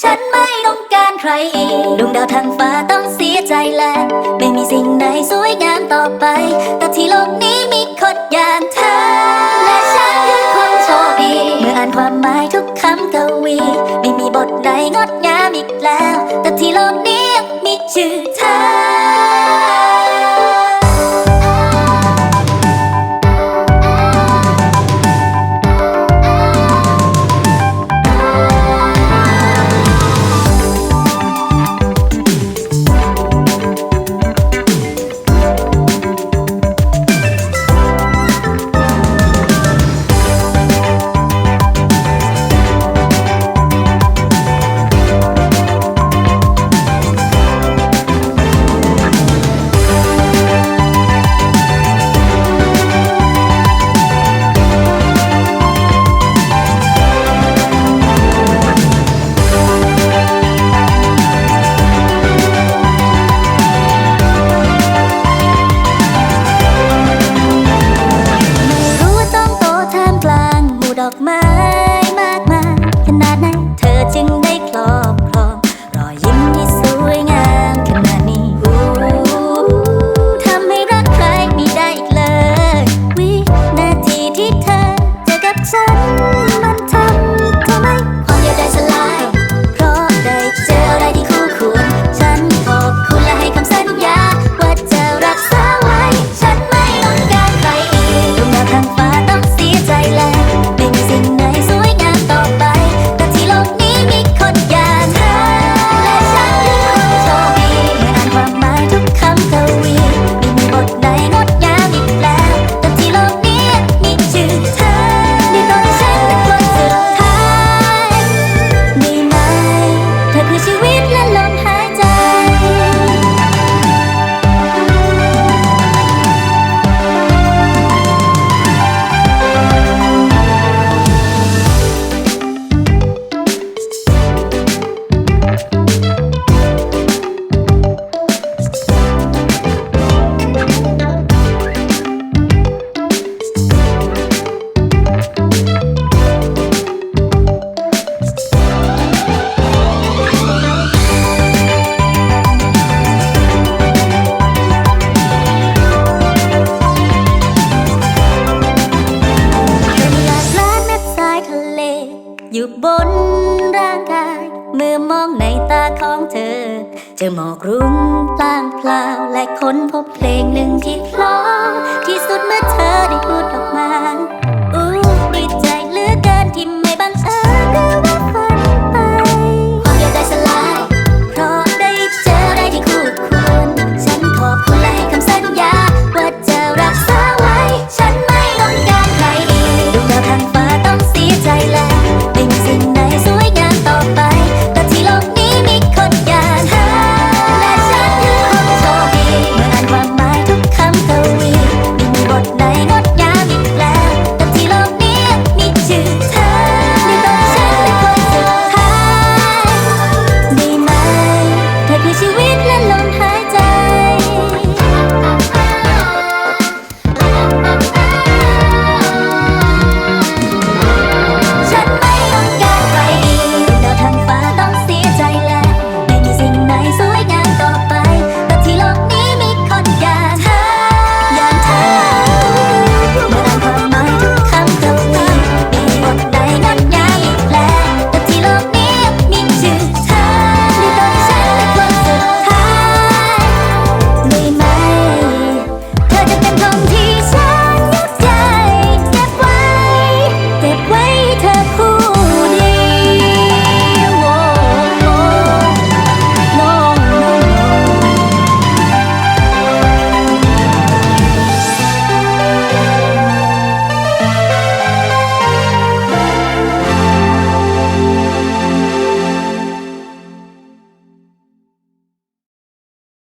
ฉันไม่ต้องการใครอีกดวงดาวทางฟ้าต้องเสียใจแล้วไม่มีสิ่งไหนสวยงามต่อไป แต่ที่โลกนี้มีคนอย่างเธอ และฉันคือคนโชคดี เมื่ออ่านความหมายทุกคำกวี ไม่มีบทใดงดงามอีกแล้ว แต่ที่โลกนี้ยังมีชื่อเธอ อยู่บนร่างกาย เมื่อมองในตาของเธอเจอหมอกรุ้งพลางพลาวและค้นพบเพลงหนึ่งที่เพลอที่สุดเมื่อเธอได้พูดออกมา